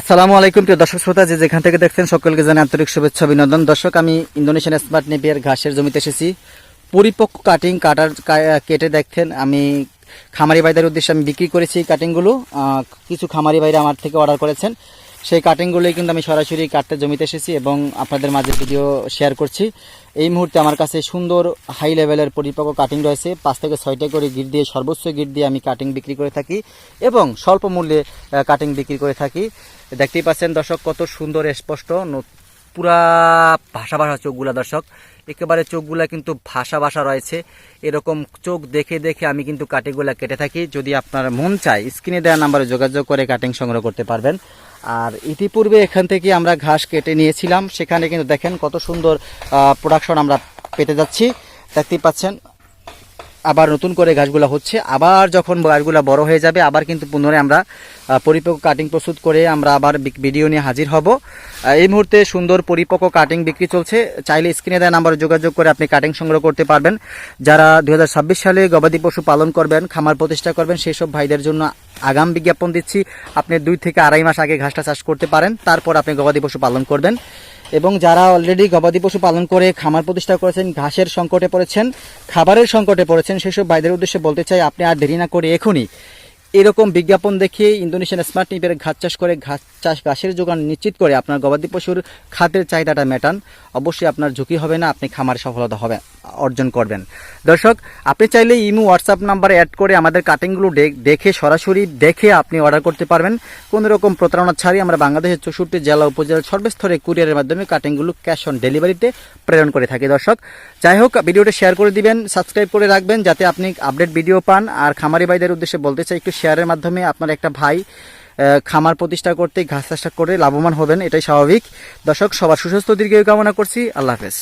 আসসালামু আলাইকুম প্রিয় দর্শক শ্রোতা, যে যেখান থেকে দেখছেন সকলকে জানাই আন্তরিক শুভেচ্ছা, অভিনন্দন। দর্শক, আমি ইন্দোনেশিয়ান স্মার্ট নেপিয়ার ঘাসের জমিতে এসেছি। পরিপক্ক কাটিং কাটার কেটে দেখছেন। আমি খামারি ভাইদের উদ্দেশ্যে আমি বিক্রি করেছি কাটিংগুলো কিছু খামারি ভাইরা আমার থেকে অর্ডার করেছেন। সেই কাটিংগুলোই কিন্তু আমি সরাসরি কাটতে জমিতে এসেছি এবং আপনাদের মাঝে ভিডিও শেয়ার করছি। এই মুহূর্তে আমার কাছে সুন্দর হাই লেভেলের পরিপক্ক কাটিং রয়েছে। পাঁচ থেকে ছয়টা করে গিট দিয়ে, সর্বোচ্চ গিট দিয়ে আমি কাটিং বিক্রি করে থাকি এবং স্বল্প মূল্যে কাটিং বিক্রি করে থাকি। দেখতেই পাচ্ছেন দর্শক, কত সুন্দর, স্পষ্ট পুরা ভাষা ভাষা চোখগুলা, দর্শক। একেবারে চোখগুলা কিন্তু ভাষা ভাষা রয়েছে। এরকম চোখ দেখে দেখে আমি কিন্তু কাটিংগুলা কেটে থাকি। যদি আপনার মন চায়, স্ক্রিনে দেওয়া নাম্বারে যোগাযোগ করে কাটিং সংগ্রহ করতে পারবেন। আর ইতিপূর্বে এখান থেকে আমরা ঘাস কেটে নিয়েছিলাম। সেখানে কিন্তু দেখেন কত সুন্দর প্রোডাকশন আমরা পেতে যাচ্ছি। দেখতেই পাচ্ছেন আবার নতুন করে গাছগুলো হচ্ছে। আবার যখন গাছগুলো বড় হয়ে যাবে, আবার কিন্তু পুনরায় আমরা পরিপক্ক কাটিং প্রস্তুত করে আমরা আবার ভিডিও নিয়ে হাজির হব। এই মুহূর্তে সুন্দর পরিপক্ক কাটিং বিক্রি চলছে। চাইলে স্ক্রিনে দেওয়া নাম্বারে যোগাযোগ করে আপনি কাটিং সংগ্রহ করতে পারবেন। যারা দু হাজার ছাব্বিশ সালে গবাদি পশু পালন করবেন, খামার প্রতিষ্ঠা করবেন সেই সব ভাইদের জন্য আগাম বিজ্ঞাপন দিচ্ছি। আপনি দুই থেকে আড়াই মাস আগে ঘাসটা চাষ করতে পারেন, তারপর আপনি গবাদি পশু পালন করবেন। এবং যারা অলরেডি গবাদি পশু পালন করে, খামার প্রতিষ্ঠা করেছেন, ঘাসের সংকটে পড়েছেন, খাবারের সংকটে পড়েছেন, সেসব ভাইদের উদ্দেশ্যে বলতে চাই, আপনি আর দেরি না করে এখনই এরকম বিজ্ঞাপন দেখে ইন্দোনেশিয়ান স্মার্ট নিপের ঘাস চাষ করে, ঘাস চাষ, ঘাসের যোগান নিশ্চিত করে আপনার গবাদি পশুর খাদ্যের চাহিদাটা মেটান। অবশ্যই আপনার ঝুঁকি হবে না, আপনি খামার সফলতা হবে। অর্জন করবেন। দর্শক, আপনি চাইলে ইমু, হোয়াটসঅ্যাপ নাম্বারে অ্যাড করে আমাদের কাটিংগুলো দেখে সরাসরি দেখে আপনি অর্ডার করতে পারবেন। কোনো রকম প্রতারণা ছাড়ি আমরা বাংলাদেশের চৌষট্টি জেলা উপজেলা সর্বস্তরে কুরিয়ারের মাধ্যমে কাটিংগুলো ক্যাশ অন ডেলিভারিতে প্রেরণ করে থাকি। দর্শক, যাই হোক, ভিডিওটা শেয়ার করে দিবেন সাবস্ক্রাইব করে রাখবেন, যাতে আপনি আপডেট ভিডিও পান। আর খামারি ভাইদের উদ্দেশ্যে বলতে চাই, একটু শেয়ারের মাধ্যমে আপনার একটা ভাই খামার প্রতিষ্ঠা করতে ঘাস চাষটা করে লাভবান হবেন, এটাই স্বাভাবিক। দর্শক, সবার সুস্বাস্থ্য দীর্ঘ কামনা করছি। আল্লাহ হাফেজ।